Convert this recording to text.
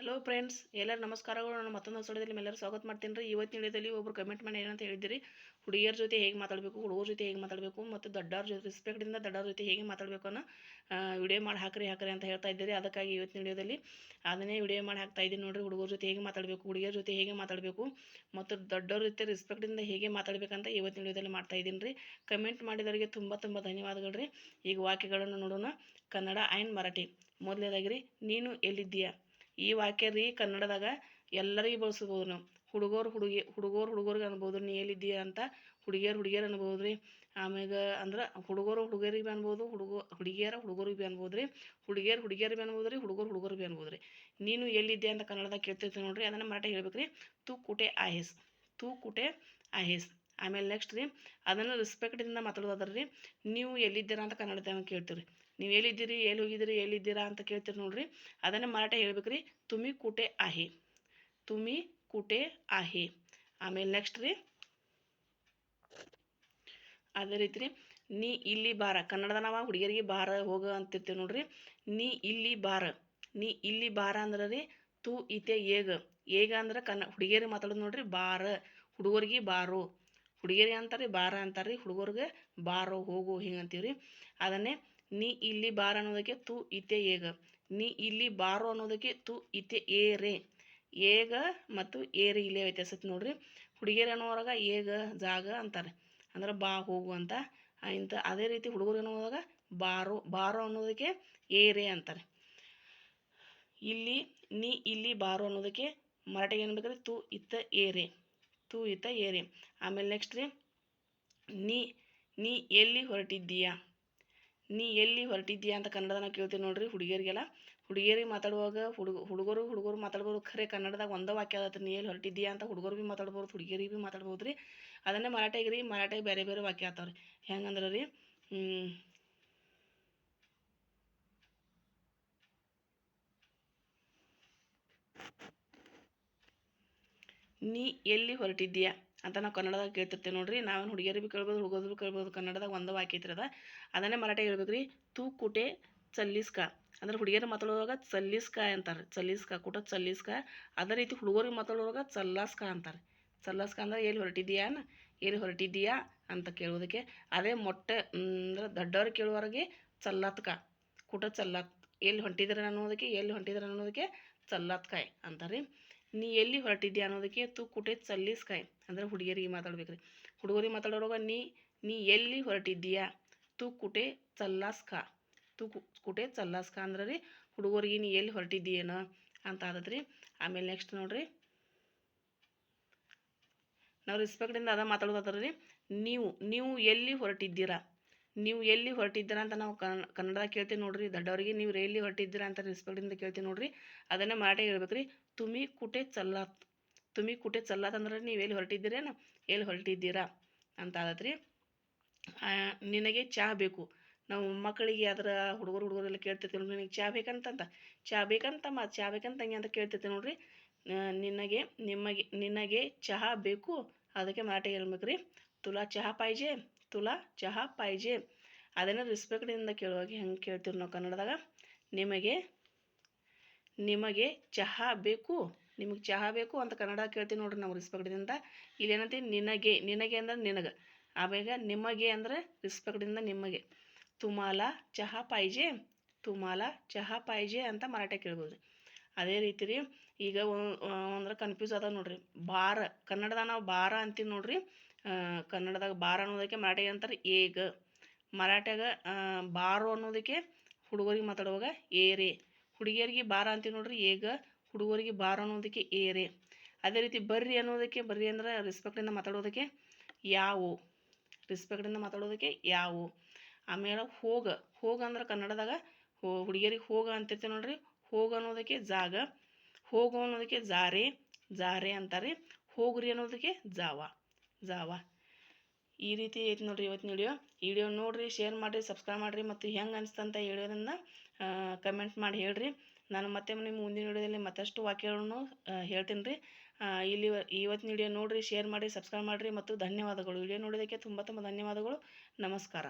Hello friends ಎಲ್ಲರೂ ನಮಸ್ಕಾರಗಳು. ನಾನು ಮತ್ತೊಂದು ಹೊಸಡದಲ್ಲಿ ನಿಮ್ಮೆಲ್ಲರೂ ಸ್ವಾಗತ ಮಾಡ್ತೀನಿ. ರೀ ಇವತ್ತಿನ ವಿಡಿಯೋದಲ್ಲಿ ಒಬ್ಬರು ಕಮೆಂಟ್ ಮಾಡಿ ಏನಂತ ಹೇಳಿದಿರಿ ಹುಡುಗಿಯರ ಜೊತೆ ಹೇಗೆ ಮಾತಾಡಬೇಕು, ಹುಡುಗರ ಜೊತೆ ಹೇಗೆ ಮಾತಾಡಬೇಕು, ಮತ್ತು ದೊಡ್ಡವ್ರ ಜೊತೆ ರೆಸ್ಪೆಕ್ಟಿಂದ ದೊಡ್ಡವ್ರ ಜೊತೆ ಹೇಗೆ ಮಾತಾಡಬೇಕು ಅನ್ನೋ ವಿಡಿಯೋ ಮಾಡಿ ಹಾಕ್ರಿ ಹಾಕ್ರಿ ಅಂತ ಹೇಳ್ತಾ ಇದ್ದೀರಿ. ಅದಕ್ಕಾಗಿ ಇವತ್ತಿನ ವಿಡಿಯೋದಲ್ಲಿ ಅದನ್ನೇ ವಿಡಿಯೋ ಮಾಡಿ ಹಾಕ್ತಾ ಇದ್ದೀನಿ ನೋಡಿರಿ. ಹುಡುಗರ ಜೊತೆ ಹೇಗೆ ಮಾತಾಡಬೇಕು, ಹುಡುಗಿಯರ ಜೊತೆ ಹೇಗೆ ಮಾತಾಡಬೇಕು, ಮತ್ತು ದೊಡ್ಡವ್ರ ಜೊತೆ ರೆಸ್ಪೆಕ್ಟಿಂದ ಹೇಗೆ ಮಾತಾಡಬೇಕಂತ ಇವತ್ತಿನ ವಿಡಿಯೋದಲ್ಲಿ ಮಾಡ್ತಾ ಇದ್ದೀನಿ ರೀ. ಕಮೆಂಟ್ ಮಾಡಿದವರಿಗೆ ತುಂಬ ತುಂಬ ಧನ್ಯವಾದಗಳು ರೀ. ಈಗ ವಾಕ್ಯಗಳನ್ನು ನೋಡೋಣ. ಕನ್ನಡ ಆ್ಯಂಡ್ ಮರಾಠಿ. ಮೊದಲನೇದಾಗಿ ರೀ, ನೀನು ಎಲ್ಲಿದ್ದೀಯಾ? ಈ ವಾಕ್ಯ ರೀ ಕನ್ನಡದಾಗ ಎಲ್ಲರಿಗೆ ಬಳಸ್ಬೋದು ನಾವು. ಹುಡುಗರು ಹುಡುಗಿ, ಹುಡುಗರು ಹುಡುಗರಿಗೆ ಅನ್ಬೋದು, ನೀ ಎಲ್ಲಿದ್ದೀಯ? ಅಂತ ಹುಡುಗಿಯರು ಹುಡುಗಿಯರು ಅನ್ಬೋದು ರೀ. ಆಮ್ಯಾಗ ಅಂದ್ರೆ ಹುಡುಗರು ಹುಡುಗರಿಗೆ ಭೀ ಅನ್ಬೋದು, ಹುಡುಗ, ಹುಡುಗಿಯರ ಹುಡುಗರಿಗೆ ಭೀ ಅನ್ಬೋದು ರೀ. ಹುಡುಗಿಯರು ಹುಡುಗಿಯರು ಭೀ ಅನ್ಬೋದು ರೀ, ಹುಡುಗರು ಹುಡುಗರು ಭೀ ಅನ್ಬೋದು ರೀ. ನೀನು ಎಲ್ಲಿದ್ದೀಯ? ಅಂತ ಕನ್ನಡದಾಗ ಕೇಳ್ತಿರ್ತೀವಿ ನೋಡ್ರಿ, ಅದನ್ನು ಮರಾಠಿ ಹೇಳ್ಬೇಕು ರೀ ತೂ ಕುಟೆ ಆಹೇಸ್ ತೂ ಕುಟೆ ಆಹೇಸ್ ಆಮೇಲೆ ನೆಕ್ಸ್ಟ್ ರೀ, ಅದನ್ನು ರೆಸ್ಪೆಕ್ಟಿಂದ ಮಾತಾಡೋದಾದ್ರೆ ರೀ ನೀವು ಎಲ್ಲಿದ್ದೀರಾ ಅಂತ ಕನ್ನಡದಾಗ ಕೇಳ್ತೀವಿ ನೀವು ಎಲ್ಲಿದ್ದೀರಿ, ಎಲ್ಲಿ ಹೋಗಿದ್ದೀರಿ, ಎಲ್ಲಿದ್ದೀರಾ ಅಂತ ಕೇಳ್ತೀರಿ ನೋಡ್ರಿ, ಅದನ್ನು ಮರಾಠ ಹೇಳ್ಬೇಕು ರೀ ತುಮಿ ಕುಟೆ ಆಹೆ, ತುಮಿ ಕುಟೆ ಆಹೆ. ಆಮೇಲೆ ನೆಕ್ಸ್ಟ್ ರೀ, ಅದೇ ರೀತಿ ರೀ, ನೀ ಇಲ್ಲಿ ಬಾರ ಕನ್ನಡದ ನಾವು ಹುಡುಗಿಯರಿಗೆ ಬಾರ ಹೋಗ ಅಂತಿರ್ತೀವಿ ನೋಡ್ರಿ, ನೀ ಇಲ್ಲಿ ಬಾರ, ನೀ ಇಲ್ಲಿ ಬಾರ ಅಂದ್ರೆ ರೀ, ತೂ ಇತೆ ಏಗ ಏಗ ಅಂದ್ರೆ ಕನ್ನ, ಹುಡುಗಿಯರಿಗೆ ಮಾತಾಡೋದು ನೋಡ್ರಿ, ಬಾರ, ಹುಡುಗರಿಗೆ ಬಾರೋ ಹುಡುಗಿಯರಿಗೆ ಅಂತಾರೆ, ಬಾರ ಅಂತಾರೆ ರೀ ಹುಡುಗರಿಗೆ ಬಾರೋ ಹೋಗು ಹಿಂಗೆ ಅಂತೀವಿ ರೀ ಅದನ್ನೇ ನೀ ಇಲ್ಲಿ ಬಾರ ಅನ್ನೋದಕ್ಕೆ ತು ಇತೆ ಏಗ. ನೀ ಇಲ್ಲಿ ಬಾರೋ ಅನ್ನೋದಕ್ಕೆ ತು ಇತೆ ಏರೆ. ಏಗ ಮತ್ತು ಏರಿ ಇಲ್ಲೇ ವ್ಯತ್ಯಾಸ ನೋಡ್ರಿ. ಹುಡುಗಿಯರು ಅನ್ನೋವಾಗ ಏಗ, ಜಾಗ ಅಂತಾರೆ. ಅಂದ್ರೆ ಬಾ, ಹೋಗು ಅಂತ. ಇಂಥ ಅದೇ ರೀತಿ ಹುಡುಗರು ಅನ್ನೋವಾಗ ಬಾರೋ ಬಾರೋ ಅನ್ನೋದಕ್ಕೆ ಏರೆ ಅಂತಾರೆ. ಇಲ್ಲಿ ನೀ ಇಲ್ಲಿ ಬಾರೋ ಅನ್ನೋದಕ್ಕೆ ಮರಾಠಿಗೆ ಏನು ಬೇಕ್ರಿ ತು ಇತ್ತ ಏರೆ. ತು ಇತ್ತ ಏರಿ. ಆಮೇಲೆ ನೆಕ್ಸ್ಟ್ ರೀ, ನೀ ನೀ ಎಲ್ಲಿ ಹೊರಟಿದ್ದೀಯಾ? ನೀ ಎಲ್ಲಿ ಹೊರಟಿದ್ದೀಯಾ ಅಂತ ಕನ್ನಡದ ನಾವು ಕೇಳ್ತೀವಿ ನೋಡ್ರಿ ಹುಡುಗಿಯರಿಗೆಲ್ಲ. ಹುಡುಗಿಯರಿಗೆ ಮಾತಾಡುವಾಗ ಹುಡುಗ, ಹುಡುಗರು ಹುಡುಗರು ಮಾತಾಡ್ಬೋದು. ಖರೆ ಕನ್ನಡದಾಗ ಒಂದೇ ವಾಕ್ಯ ಅದತ್ತೆ ನೀ ಎಲ್ಲಿ ಹೊರಟಿದ್ದೀಯಾ ಅಂತ ಹುಡುಗರು ಭೀ ಮಾತಾಡ್ಬೋದು ಹುಡುಗಿಯರಿಗೆ ಭೀ ಮಾತಾಡ್ಬೋದು ರೀ ಅದನ್ನೇ ಮರಾಠಿಗೆ ರೀ ಮರಾಠಿಗೆ ಬೇರೆ ಬೇರೆ ವಾಕ್ಯ ಆತಾವ್ರಿ. ಹೆಂಗಂದ್ರೆ ರೀ ನೀ ಎಲ್ಲಿ ಹೊರಟಿದ್ದೀಯಾ? ಅಂತ ನಾವು ಕನ್ನಡದಾಗ ಕೇಳ್ತಿರ್ತೇವೆ ನೋಡ್ರಿ. ನಾವೇನು ಹುಡುಗಿಯರು ಭೀ ಕೇಳ್ಬೋದು, ಹುಡುಗರು ಭೀ ಕೇಳ್ಬೋದು, ಕನ್ನಡದಾಗ ಒಂದು ವಾಕ್ಯ ಐತ್ರಿ ಅದ. ಅದನ್ನೇ ಮರಾಠಿ ಹೇಳ್ಬೇಕು ರೀ ತೂ ಕುಟೆ ಚಲ್ಲಿಸ್ಕ ಅಂದ್ರೆ ಹುಡುಗಿಯರು ಮಾತಾಡೋವಾಗ ಚಲ್ಲಿಸ್ಕ ಅಂತಾರೆ. ಚಲ್ಲಿಸ್ಕ ಕುಟ ಚಲ್ಲಿಸ್ಕ ಅದೇ ರೀತಿ ಹುಡುಗರಿಗೆ ಮಾತಾಡೋವಾಗ ಚಲ್ಲಾಸ್ಕ ಅಂತಾರೆ. ಚಲ್ಲಾಸ್ಕ ಅಂದ್ರೆ ಎಲ್ಲಿ ಹೊರಟಿದ್ದೀಯಾ ಎಲ್ಲಿ ಹೊರಟಿದ್ದೀಯಾ ಅಂತ ಕೇಳೋದಕ್ಕೆ ಅದೇ ಮೊಟ್ಟೆ ಅಂದ್ರೆ ದೊಡ್ಡವ್ರು ಕೇಳುವವರಿಗೆ ಚಲ್ಲಾತ್ಕ ಕುಟ ಚಲ್ಲಾತ್ ಎಲ್ಲಿ ಹೊಂಟಿದ್ರೆ ಅನ್ನೋದಕ್ಕೆ, ಎಲ್ಲಿ ಹೊಂಟಿದ್ರೆ ಅನ್ನೋದಕ್ಕೆ ಚಲ್ಲಾತ್ಕಾಯ್ ಅಂತಾರೆ ನೀ ಎಲ್ಲಿ ಹೊರಟಿದ್ಯಾ ಅನ್ನೋದಕ್ಕೆ ತು ಕುಟೆ ಚಲ್ಲಿಸ್ಕಾಯ್ ಅಂದ್ರೆ ಹುಡುಗಿಯರಿಗೆ ಮಾತಾಡ್ಬೇಕು ರೀ ಹುಡುಗರಿಗೆ ಮಾತಾಡೋವಾಗ ನೀ ನೀ ಎಲ್ಲಿ ಹೊರಟಿದ್ದೀಯಾ? ತು ಕುಟೆ ಚಲ್ಲಾಸ್ಕ ತು ಕುಟೆ ಚಲ್ಲಾಸ್ಕ ಅಂದ್ರೆ ರೀ ಹುಡುಗರಿಗೆ ನೀ ಎಲ್ಲಿ ಹೊರಟಿದ್ದೀಯೇನೋ ಅಂತ ಆದತ್ರಿ ಆಮೇಲೆ ನೆಕ್ಸ್ಟ್ ನೋಡ್ರಿ. ನಾವು ರೆಸ್ಪೆಕ್ಟಿಂದ ಅದ ಮಾತಾಡೋದಾದ್ರೆ ರೀ, ನೀವು ನೀವು ಎಲ್ಲಿ ಹೊರಟಿದ್ದೀರಾ? ನೀವು ಎಲ್ಲಿ ಹೊರಟಿದ್ದೀರಾ ಅಂತ ನಾವು ಕನ್ನಡ ಕೇಳ್ತೀವಿ ನೋಡ್ರಿ, ದೊಡ್ಡವರಿಗೆ ನೀವು ಎಲ್ಲಿ ಹೊರಟಿದ್ದೀರಾ ಅಂತ ರೆಸ್ಪೆಕ್ಟಿಂದ ಕೇಳ್ತೀವಿ ನೋಡ್ರಿ. ಅದನ್ನೇ ಹೇಳ್ಬೇಕು ರೀ ತುಮಿ ಕುಟೆ ಚಲ್ಲಾತ್, ತುಮಿ ಕುಟೆ ಚಲ್ಲಾತ್ ಅಂದ್ರೆ ನೀವು ಎಲ್ಲಿ ಹೊರಟಿದ್ದೀರೇನು ಎಲ್ಲಿ ಹೊರಟಿದ್ದೀರಾ ಅಂತ ಆದತ್ರಿ. ನಿನಗೆ ಚಹಾ ಬೇಕು. ನಾವು ಮಕ್ಕಳಿಗೆ ಅದರ ಹುಡುಗರು ಹುಡುಗರೆಲ್ಲ ಕೇಳ್ತಿರ್ತೀವಿ ನೋಡ್ರಿ, ನಿನಗೆ ಚಹಾ ಬೇಕಂತಂತ? ಚಹಾ ಬೇಕಂತಮ್ಮ ಚಹಾ ಬೇಕಂತಂಗೆ ಅಂತ ಕೇಳ್ತಿರ್ತೀವಿ ನೋಡ್ರಿ. ನಿನಗೆ, ನಿಮಗೆ, ನಿನಗೆ ಚಹಾ ಬೇಕು. ಅದಕ್ಕೆ ಮರಾಠಿ ಹೇಳ್ಬೇಕು ರೀ ತುಲಾ ಚಹಾ ಪಾಯ್ಜೆ. ತುಲಾ ಚಹಾ ಪಾಯ್ಜೆ. ಅದನ್ನು ರೆಸ್ಪೆಕ್ಟಿಂದ ಕೇಳುವಾಗ ಹೆಂಗೆ ಕೇಳ್ತೀವಿ ನಾವು ಕನ್ನಡದಾಗ? ನಿಮಗೆ ನಿಮಗೆ ಚಹಾ ಬೇಕು, ನಿಮಗೆ ಚಹಾ ಬೇಕು ಅಂತ ಕನ್ನಡ ಕೇಳ್ತೀವಿ ನೋಡ್ರಿ ನಾವು ರೆಸ್ಪೆಕ್ಟಿಂದ ಇಲ್ಲಿ ಏನಂತೀವಿ? ನಿನಗೆ ನಿನಗೆ ಅಂದ್ರೆ ನಿನಗೆ. ಆಮೇಗ ನಿಮಗೆ ಅಂದರೆ ರೆಸ್ಪೆಕ್ಟಿಂದ ನಿಮಗೆ. ತುಮಾಲ ಚಹಾ ಪಾಯ್ಜೆ, ತುಮಾಲ ಚಹಾ ಪಾಯ್ಜೆ ಅಂತ ಮರಾಠಿ ಕೇಳ್ಬೋದು. ಅದೇ ರೀತಿ ರೀ, ಈಗ ಅಂದ್ರೆ ಕನ್ಫ್ಯೂಸ್ ಅದ ನೋಡ್ರಿ. ಬಾರ, ಕನ್ನಡದಾಗ ನಾವು ಬಾರ ಅಂತೀವಿ ನೋಡ್ರಿ. ಕನ್ನಡದಾಗ ಬಾರ ಅನ್ನೋದಕ್ಕೆ ಮರಾಠಿಗೆ ಅಂತಾರೆ ಏಗ. ಮರಾಠ್ಯಾಗ ಬಾರು ಅನ್ನೋದಕ್ಕೆ ಹುಡುಗರಿಗೆ ಮಾತಾಡುವಾಗ ಏರೆ. ಹುಡುಗಿಯರಿಗೆ ಬಾರ ಅಂತೀವಿ ನೋಡ್ರಿ, ಏಗ. ಹುಡುಗರಿಗೆ ಬಾರ ಅನ್ನೋದಕ್ಕೆ ಏರೆ. ಅದೇ ರೀತಿ ಬರ್ರಿ ಅನ್ನೋದಕ್ಕೆ, ಬರ್ರಿ ಅಂದ್ರೆ ರೆಸ್ಪೆಕ್ಟಿಂದ ಮಾತಾಡೋದಕ್ಕೆ ಯಾವು. ರೆಸ್ಪೆಕ್ಟಿಂದ ಮಾತಾಡೋದಕ್ಕೆ ಯಾವು. ಆಮೇಲೆ ಹೋಗ. ಹೋಗ ಅಂದ್ರೆ ಕನ್ನಡದಾಗ ಹುಡುಗಿಯರಿಗೆ ಹೋಗ ಅಂತಿರ್ತೀವಿ ನೋಡ್ರಿ. ಹೋಗ ಅನ್ನೋದಕ್ಕೆ ಜಾಗ. ಹೋಗು ಅನ್ನೋದಕ್ಕೆ ಜಾರೆ. ಜಾರೆ ಅಂತಾರೆ. ಹೋಗ್ರಿ ಅನ್ನೋದಕ್ಕೆ ಜಾವ. ಜಾವ ಈ ರೀತಿ ಐತಿ ನೋಡಿರಿ ಇವತ್ತಿನ ವಿಡಿಯೋ ವಿಡಿಯೋ ನೋಡಿರಿ ಶೇರ್ ಮಾಡಿರಿ ಸಬ್ಸ್ಕ್ರೈಬ್ ಮಾಡಿರಿ ಮತ್ತು ಹೆಂಗೆ ಅನಿಸ್ತಂತ ಹೇಳೋದನ್ನು ಕಮೆಂಟ್ ಮಾಡಿ ಹೇಳ್ರಿ. ನಾನು ಮತ್ತೆ ನಿಮ್ಮ ಮುಂದಿನ ವಿಡಿಯೋದಲ್ಲಿ ಮತ್ತಷ್ಟು ವಾಕ್ಯಗಳನ್ನು ಹೇಳ್ತೀನಿ ರೀ ಇಲ್ಲಿ ಇವತ್ತಿನ ವಿಡಿಯೋ ನೋಡಿರಿ ಶೇರ್ ಮಾಡಿ ಸಬ್ಸ್ಕ್ರೈಬ್ ಮಾಡಿರಿ ಮತ್ತು ಧನ್ಯವಾದಗಳು. ವಿಡಿಯೋ ನೋಡೋದಕ್ಕೆ ತುಂಬ ತುಂಬ ಧನ್ಯವಾದಗಳು. ನಮಸ್ಕಾರ.